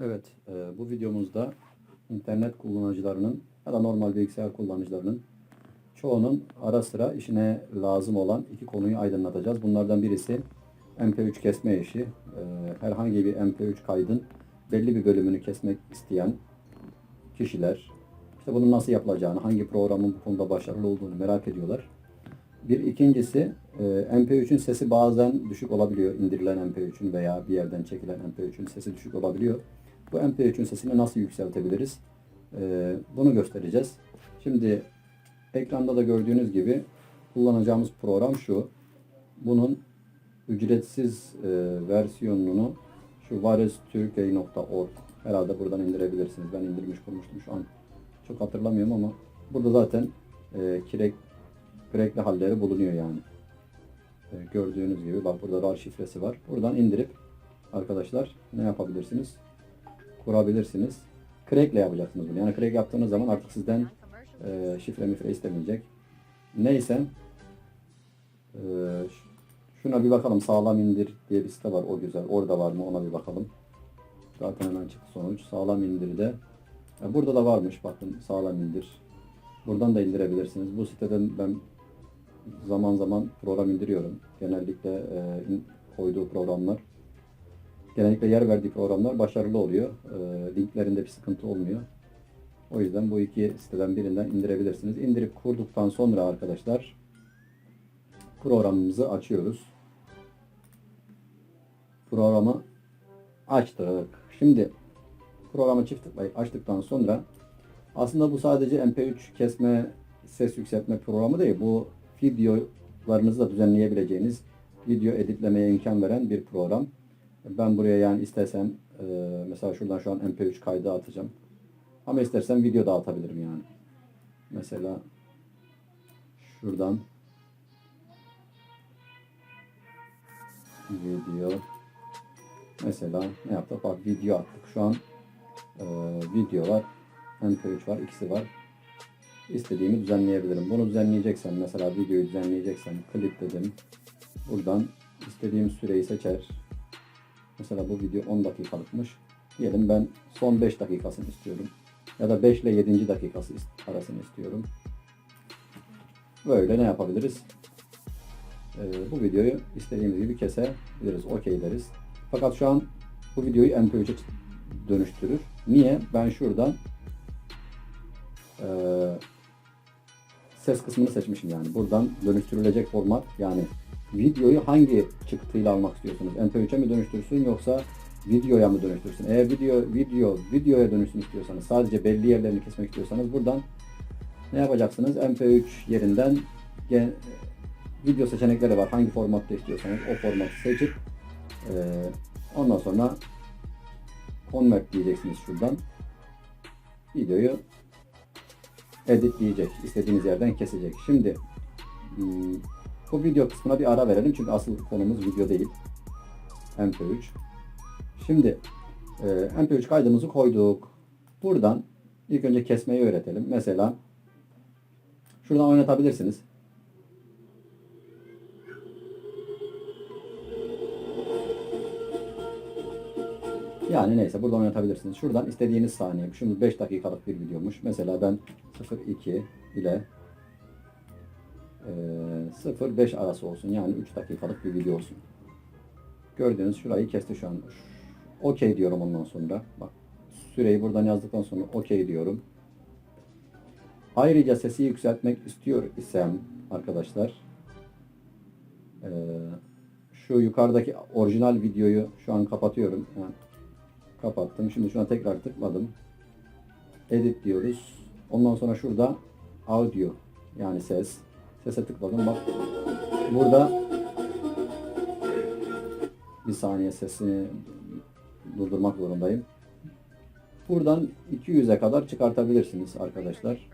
Evet, e, bu videomuzda internet kullanıcılarının ya da normal bilgisayar kullanıcılarının çoğunun ara sıra işine lazım olan iki konuyu aydınlatacağız. Bunlardan birisi MP3 kesme işi. E, herhangi bir MP3 kaydın belli bir bölümünü kesmek isteyen kişiler işte bunun nasıl yapılacağını, hangi programın bu konuda başarılı olduğunu merak ediyorlar. Bir ikincisi e, MP3'ün sesi bazen düşük olabiliyor. İndirilen MP3'ün veya bir yerden çekilen MP3'ün sesi düşük olabiliyor. Bu MP3'ün sesini nasıl yükseltebiliriz? E, bunu göstereceğiz. Şimdi ekranda da gördüğünüz gibi kullanacağımız program şu. Bunun ücretsiz e, versiyonunu şu varesturkey.org herhalde buradan indirebilirsiniz. Ben indirmiş kurmuştum şu an. Çok hatırlamıyorum ama burada zaten e, kirek Crackli halleri bulunuyor yani. E, gördüğünüz gibi bak burada RAR şifresi var. Buradan indirip arkadaşlar ne yapabilirsiniz? Kurabilirsiniz. Crack'le yapacaksınız bunu. Yani crack yaptığınız zaman artık sizden e, şifre mifre istemeyecek. Neyse e, şuna bir bakalım. Sağlam indir diye bir site var. O güzel. Orada var mı ona bir bakalım. Zaten hemen çıktı sonuç. Sağlam indirde. Burada da varmış bakın sağlam indir. Buradan da indirebilirsiniz. Bu siteden ben zaman zaman program indiriyorum. Genellikle e, koyduğu programlar, genellikle yer verdiği programlar başarılı oluyor. E, linklerinde bir sıkıntı olmuyor. O yüzden bu iki siteden birinden indirebilirsiniz. İndirip kurduktan sonra arkadaşlar programımızı açıyoruz. Programı açtık. Şimdi programı çift tıklayıp açtıktan sonra aslında bu sadece MP3 kesme, ses yükseltme programı değil. Bu videolarınızı da düzenleyebileceğiniz, video editlemeye imkan veren bir program. Ben buraya yani istesem e, mesela şuradan şu an MP3 kaydı atacağım. Ama istersen video da atabilirim yani. Mesela şuradan video mesela ne yaptık? Bak video attık. Şu an e, video var. MP3 var. ikisi var. İstediğimi düzenleyebilirim. Bunu düzenleyeceksem mesela videoyu düzenleyeceksem klip dedim. Buradan istediğim süreyi seçer. Mesela bu video 10 dakikalıkmış. Diyelim ben son 5 dakikasını istiyorum. Ya da 5 ile 7. dakikası arasını istiyorum. Böyle ne yapabiliriz? Ee, bu videoyu istediğimiz gibi kesebiliriz. Okey deriz. Fakat şu an bu videoyu MP3'e dönüştürür. Niye? Ben şuradan eee, ses kısmını seçmişim yani. Buradan dönüştürülecek format yani videoyu hangi çıktıyla almak istiyorsunuz? MP3'e mi dönüştürsün yoksa videoya mı dönüştürsün? Eğer video video videoya dönüşsün istiyorsanız sadece belli yerlerini kesmek istiyorsanız buradan ne yapacaksınız? MP3 yerinden gen- video seçenekleri var. Hangi formatta istiyorsanız o formatı seçip eee, ondan sonra convert diyeceksiniz şuradan. Videoyu editleyecek. istediğiniz yerden kesecek. Şimdi hmm, bu video kısmına bir ara verelim. Çünkü asıl konumuz video değil. MP3. Şimdi e, MP3 kaydımızı koyduk. Buradan ilk önce kesmeyi öğretelim. Mesela şuradan oynatabilirsiniz. Yani neyse buradan oynatabilirsiniz. Şuradan istediğiniz saniye. Şimdi 5 dakikalık bir videomuş. Mesela ben 0.2 ile e, 0.5 arası olsun. Yani 3 dakikalık bir video olsun. Gördüğünüz şurayı kesti şu an. Okey diyorum ondan sonra. Bak süreyi buradan yazdıktan sonra okey diyorum. Ayrıca sesi yükseltmek istiyor isem arkadaşlar şu yukarıdaki orijinal videoyu şu an kapatıyorum. Kapattım. Şimdi şuna tekrar tıkladım. Edit diyoruz. Ondan sonra şurada audio yani ses. Sese tıkladım. Bak burada bir saniye sesini durdurmak zorundayım. Buradan 200'e kadar çıkartabilirsiniz arkadaşlar.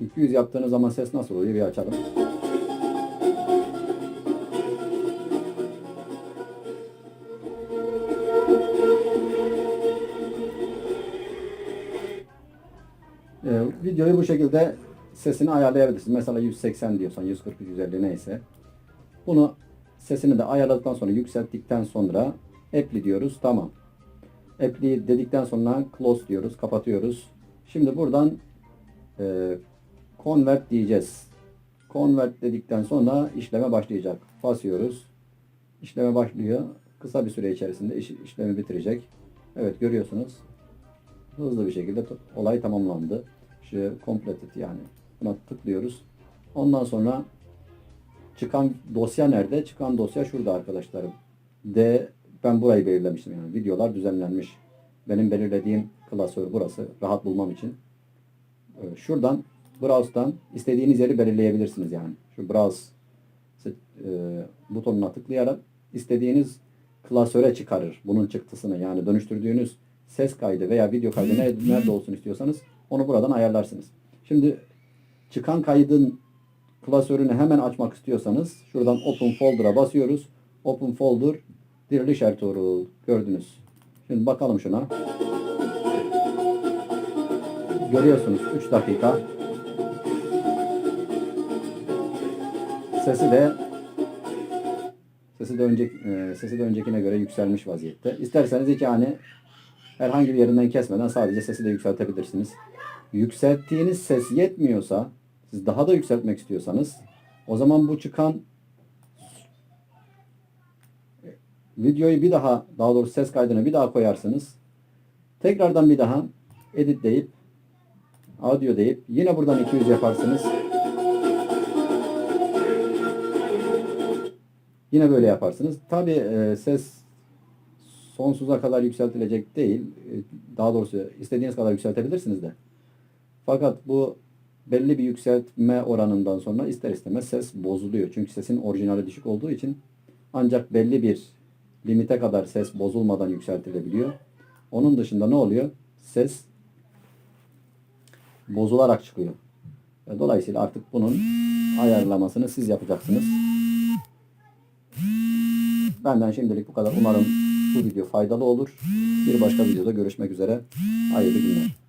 200 yaptığınız zaman ses nasıl oluyor bir açalım. Videoyu bu şekilde sesini ayarlayabilirsiniz. Mesela 180 diyorsan 140 150 neyse. Bunu sesini de ayarladıktan sonra yükselttikten sonra apply diyoruz. Tamam. Apply dedikten sonra close diyoruz. Kapatıyoruz. Şimdi buradan e, convert diyeceğiz. Convert dedikten sonra işleme başlayacak. Basıyoruz. İşleme başlıyor. Kısa bir süre içerisinde iş, işlemi bitirecek. Evet görüyorsunuz. Hızlı bir şekilde olay tamamlandı. Şu completed yani. Buna tıklıyoruz. Ondan sonra çıkan dosya nerede? Çıkan dosya şurada arkadaşlarım. D ben burayı belirlemiştim yani. Videolar düzenlenmiş. Benim belirlediğim klasör burası. Rahat bulmam için. Ee, Şuradan browse'dan istediğiniz yeri belirleyebilirsiniz yani. Şu browse se- e, butonuna tıklayarak istediğiniz klasöre çıkarır. Bunun çıktısını yani dönüştürdüğünüz ses kaydı veya video kaydı nerede olsun istiyorsanız onu buradan ayarlarsınız. Şimdi çıkan kaydın klasörünü hemen açmak istiyorsanız şuradan Open Folder'a basıyoruz. Open Folder diriliş Ertuğrul gördünüz. Şimdi bakalım şuna. Görüyorsunuz 3 dakika. Sesi de sesi de önceki e, sesi de öncekine göre yükselmiş vaziyette. İsterseniz iki hani herhangi bir yerinden kesmeden sadece sesi de yükseltebilirsiniz. Yükselttiğiniz ses yetmiyorsa siz daha da yükseltmek istiyorsanız o zaman bu çıkan videoyu bir daha daha doğrusu ses kaydını bir daha koyarsınız. Tekrardan bir daha edit deyip audio deyip yine buradan 200 yaparsınız. Yine böyle yaparsınız. Tabi ses sonsuza kadar yükseltilecek değil. E, Daha doğrusu istediğiniz kadar yükseltebilirsiniz de. Fakat bu belli bir yükseltme oranından sonra ister istemez ses bozuluyor. Çünkü sesin orijinali düşük olduğu için ancak belli bir limite kadar ses bozulmadan yükseltilebiliyor. Onun dışında ne oluyor? Ses bozularak çıkıyor. E, Dolayısıyla artık bunun ayarlamasını siz yapacaksınız. Benden şimdilik bu kadar. Umarım bu video faydalı olur. Bir başka videoda görüşmek üzere. Hayırlı günler.